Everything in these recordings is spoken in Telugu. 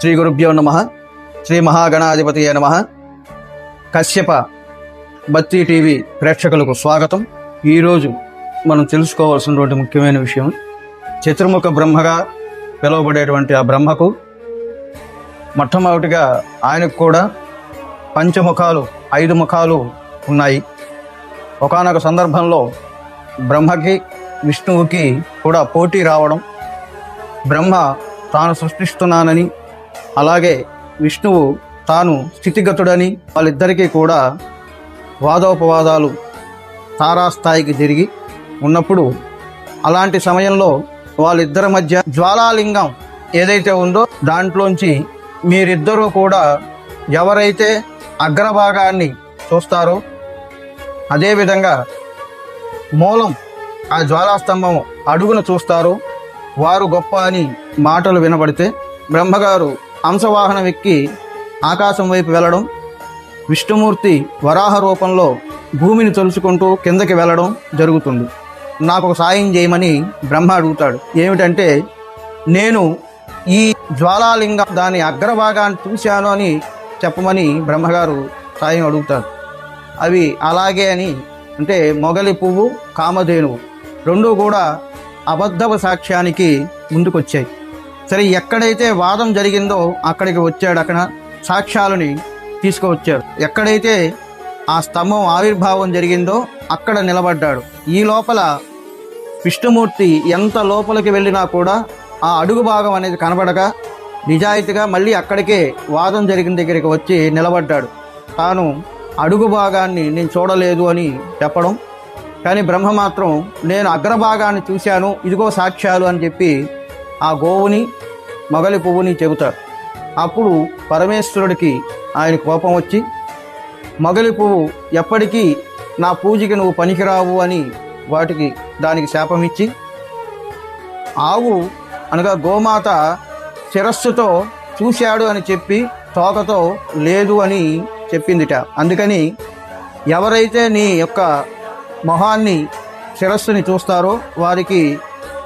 శ్రీ గురుభ్యో నమ. శ్రీ మహాగణాధిపతి నమ. కశ్యప బత్తి టీవీ ప్రేక్షకులకు స్వాగతం. ఈరోజు మనం తెలుసుకోవాల్సినటువంటి ముఖ్యమైన విషయం చతుర్ముఖ బ్రహ్మగా పిలువబడేటువంటి ఆ బ్రహ్మకు మొట్టమొదటిగా ఆయనకు కూడా పంచముఖాలు ఐదు ముఖాలు ఉన్నాయి. ఒకానొక సందర్భంలో బ్రహ్మకి విష్ణువుకి కూడా పోటీ రావడం బ్రహ్మ తాను సృష్టిస్తున్నానని అలాగే విష్ణువు తాను స్థితిగతుడని వాళ్ళిద్దరికీ కూడా వాదోపవాదాలు తారాస్థాయికి జరిగి ఉన్నప్పుడు అలాంటి సమయంలో వాళ్ళిద్దరి మధ్య జ్వాలాలింగం ఏదైతే ఉందో దాంట్లోంచి మీరిద్దరూ కూడా ఎవరైతే అగ్రభాగాన్ని చూస్తారో అదేవిధంగా మూలం ఆ జ్వాలాస్తంభం అడుగును చూస్తారో వారు గొప్ప అని మాటలు వినబడితే బ్రహ్మగారు హంసవాహనం ఎక్కి ఆకాశం వైపు వెళ్ళడం విష్ణుమూర్తి వరాహ రూపంలో భూమిని తలుచుకుంటూ కిందకి వెళ్ళడం జరుగుతుంది. నాకు ఒక సాయం చేయమని బ్రహ్మ అడుగుతాడు. ఏమిటంటే నేను ఈ జ్వాలాలింగం దాని అగ్రభాగాన్ని చూశాను అని చెప్పమని బ్రహ్మగారు సాయం అడుగుతాడు అవి అలాగే అని అంటే మొగలి పువ్వు కామధేనువు రెండూ కూడా అబద్ధపు సాక్ష్యానికి ముందుకొచ్చాయి. సరే ఎక్కడైతే వాదం జరిగిందో అక్కడికి వచ్చాడు అక్కడ సాక్ష్యాలని తీసుకువచ్చాడు. ఎక్కడైతే ఆ స్తంభం ఆవిర్భావం జరిగిందో అక్కడ నిలబడ్డాడు. ఈ లోపల విష్ణుమూర్తి ఎంత లోపలికి వెళ్ళినా కూడా ఆ అడుగు భాగం అనేది కనబడక నిజాయితీగా మళ్ళీ అక్కడికే వాదం జరిగిన దగ్గరికి వచ్చి నిలబడ్డాడు. తాను అడుగు భాగాన్ని నేను చూడలేదు అని చెప్పడం కానీ బ్రహ్మ మాత్రం నేను అగ్రభాగాన్ని చూశాను ఇదిగో సాక్ష్యాలు అని చెప్పి ఆ గోవుని మొగలి పువ్వుని చెబుతాడు. అప్పుడు పరమేశ్వరుడికి ఆయన కోపం వచ్చి మొగలి పువ్వు ఎప్పటికీ నా పూజకి నువ్వు పనికిరావు అని వాటికి దానికి శాపమిచ్చి ఆవు అనగా గోమాత శిరస్సుతో చూశాడు అని చెప్పి తోకతో లేదు అని చెప్పిందిట. అందుకని ఎవరైతే నీ యొక్క మొహాన్ని శిరస్సుని చూస్తారో వారికి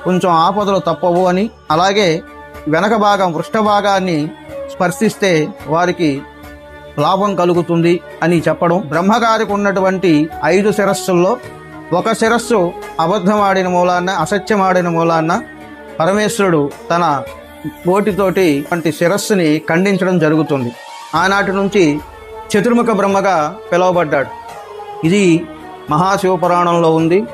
కొంచెం ఆపదలు తప్పవు అని. అలాగే వెనక భాగం వృష్ట భాగాన్ని స్పర్శిస్తే వారికి లాభం కలుగుతుంది అని చెప్పడం. బ్రహ్మగారికి ఉన్నటువంటి ఐదు శిరస్సుల్లో ఒక శిరస్సు అబద్ధమాడిన మూలాన్న అసత్యమాడిన మూలాన్న పరమేశ్వరుడు తన కోటితోటి వంటి శిరస్సుని ఖండించడం జరుగుతుంది. ఆనాటి నుంచి చతుర్ముఖ బ్రహ్మగా పిలువబడ్డాడు. ఇది మహాశివపురాణంలో ఉంది.